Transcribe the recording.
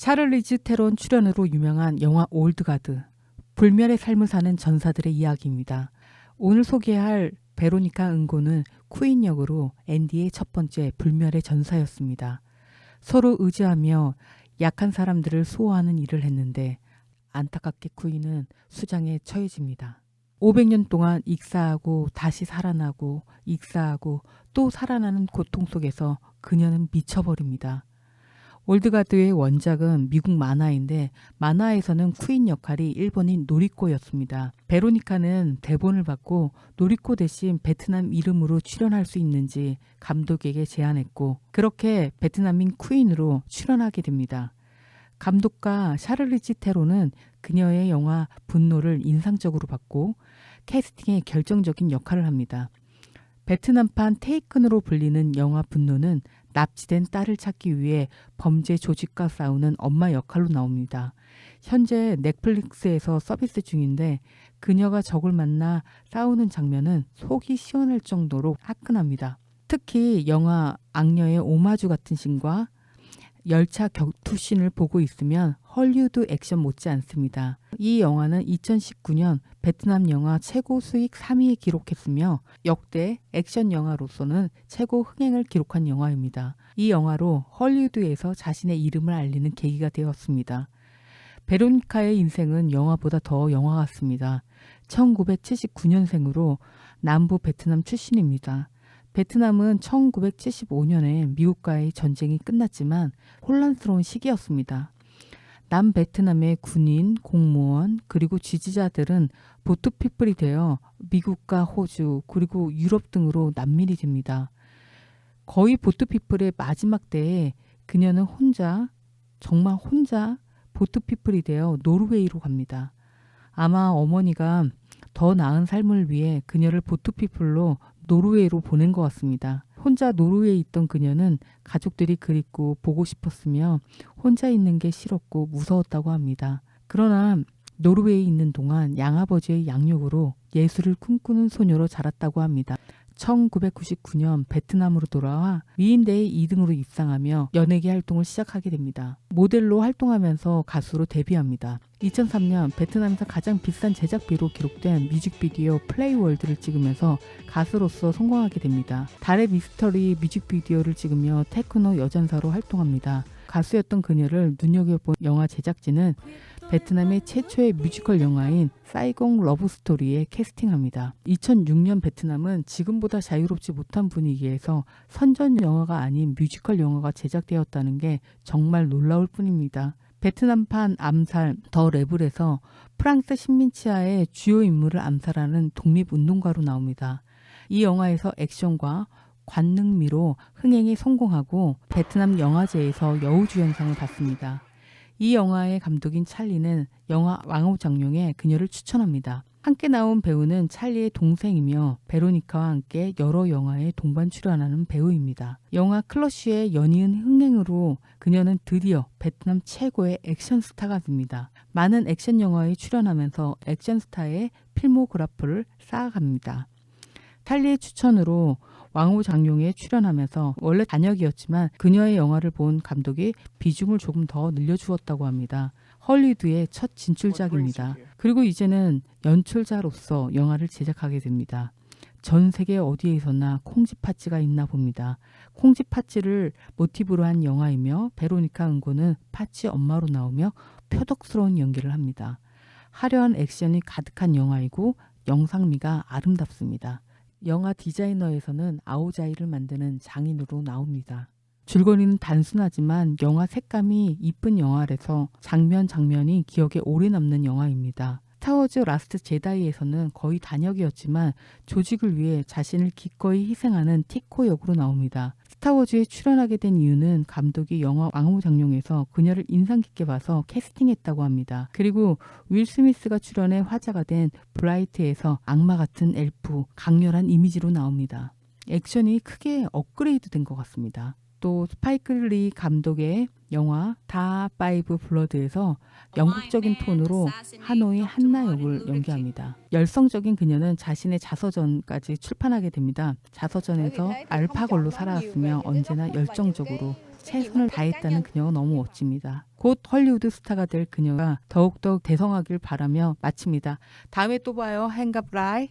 샤를리즈 테론 출연으로 유명한 영화 올드가드, 불멸의 삶을 사는 전사들의 이야기입니다. 오늘 소개할 베로니카 은고는 쿠인 역으로 앤디의 첫 번째 불멸의 전사였습니다. 서로 의지하며 약한 사람들을 수호하는 일을 했는데 안타깝게 쿠인은 수장에 처해집니다. 500년 동안 익사하고 다시 살아나고 익사하고 또 살아나는 고통 속에서 그녀는 미쳐버립니다. 올드가드의 원작은 미국 만화인데 만화에서는 쿠인 역할이 일본인 노리코였습니다. 베로니카는 대본을 받고 노리코 대신 베트남 이름으로 출연할 수 있는지 감독에게 제안했고 그렇게 베트남인 쿠인으로 출연하게 됩니다. 감독가 샤를리지 테로는 그녀의 영화 분노를 인상적으로 봤고 캐스팅에 결정적인 역할을 합니다. 베트남판 테이큰으로 불리는 영화 분노는 납치된 딸을 찾기 위해 범죄 조직과 싸우는 엄마 역할로 나옵니다. 현재 넷플릭스에서 서비스 중인데 그녀가 적을 만나 싸우는 장면은 속이 시원할 정도로 화끈합니다. 특히 영화 악녀의 오마주 같은 신과 열차 격투신을 보고 있으면 헐리우드 액션 못지 않습니다. 이 영화는 2019년 베트남 영화 최고 수익 3위에 기록했으며 역대 액션 영화로서는 최고 흥행을 기록한 영화입니다. 이 영화로 헐리우드에서 자신의 이름을 알리는 계기가 되었습니다. 베로니카의 인생은 영화보다 더 영화 같습니다. 1979년생으로 남부 베트남 출신입니다. 베트남은 1975년에 미국과의 전쟁이 끝났지만 혼란스러운 시기였습니다. 남 베트남의 군인, 공무원, 그리고 지지자들은 보트피플이 되어 미국과 호주, 그리고 유럽 등으로 난밀이 됩니다. 거의 보트피플의 마지막 때에 그녀는 혼자, 정말 혼자 보트피플이 되어 노르웨이로 갑니다. 아마 어머니가 더 나은 삶을 위해 그녀를 보트피플로 노르웨이로 보낸 것 같습니다. 혼자 노르웨이에 있던 그녀는 가족들이 그립고 보고 싶었으며 혼자 있는 게 싫었고 무서웠다고 합니다. 그러나 노르웨이에 있는 동안 양아버지의 양육으로 예술을 꿈꾸는 소녀로 자랐다고 합니다. 1999년 베트남으로 돌아와 미인대회 2등으로 입상하며 연예계 활동을 시작하게 됩니다. 모델로 활동하면서 가수로 데뷔합니다. 2003년 베트남에서 가장 비싼 제작비로 기록된 뮤직비디오 플레이월드를 찍으면서 가수로서 성공하게 됩니다. 달의 미스터리 뮤직비디오를 찍으며 테크노 여전사로 활동합니다. 가수였던 그녀를 눈여겨본 영화 제작진은 베트남의 최초의 뮤지컬 영화인 사이공 러브스토리에 캐스팅합니다. 2006년 베트남은 지금보다 자유롭지 못한 분위기에서 선전 영화가 아닌 뮤지컬 영화가 제작되었다는 게 정말 놀라울 뿐입니다. 베트남판 암살 더 레블에서 프랑스 식민치하의 주요 인물을 암살하는 독립운동가로 나옵니다. 이 영화에서 액션과 관능미로 흥행에 성공하고 베트남 영화제에서 여우주연상을 받습니다. 이 영화의 감독인 찰리는 영화 왕후 장룡에 그녀를 추천합니다. 함께 나온 배우는 찰리의 동생이며 베로니카와 함께 여러 영화에 동반 출연하는 배우입니다. 영화 클러쉬의 연이은 흥행으로 그녀는 드디어 베트남 최고의 액션 스타가 됩니다. 많은 액션 영화에 출연하면서 액션 스타의 필모그래프를 쌓아갑니다. 찰리의 추천으로 왕후 장룡에 출연하면서 원래 단역이었지만 그녀의 영화를 본 감독이 비중을 조금 더 늘려주었다고 합니다. 헐리우드의 첫 진출작입니다. 그리고 이제는 연출자로서 영화를 제작하게 됩니다. 전 세계 어디에 있었나 콩쥐 파찌가 있나 봅니다. 콩쥐 파찌를 모티브로 한 영화이며 베로니카 은고는 파찌 엄마로 나오며 표독스러운 연기를 합니다. 화려한 액션이 가득한 영화이고 영상미가 아름답습니다. 영화 디자이너에서는 아오자이를 만드는 장인으로 나옵니다. 줄거리는 단순하지만 영화 색감이 이쁜 영화라서 장면 장면이 기억에 오래 남는 영화입니다. 스타워즈 라스트 제다이에서는 거의 단역이었지만 조직을 위해 자신을 기꺼이 희생하는 티코 역으로 나옵니다. 스타워즈에 출연하게 된 이유는 감독이 영화 왕후 장룡에서 그녀를 인상 깊게 봐서 캐스팅했다고 합니다. 그리고 윌 스미스가 출연해 화제가 된 브라이트에서 악마 같은 엘프, 강렬한 이미지로 나옵니다. 액션이 크게 업그레이드 된 것 같습니다. 또 스파이크 리 감독의 영화 다 파이브 블러드에서 영국적인 톤으로 하노이 한나 역을 연기합니다. 열성적인 그녀는 자신의 자서전까지 출판하게 됩니다. 자서전에서 알파걸로 살아왔으며 언제나 열정적으로 최선을 다했다는 그녀가 너무 멋집니다. 곧 헐리우드 스타가 될 그녀가 더욱더 대성하길 바라며 마칩니다. 다음에 또 봐요. 행갑 라이.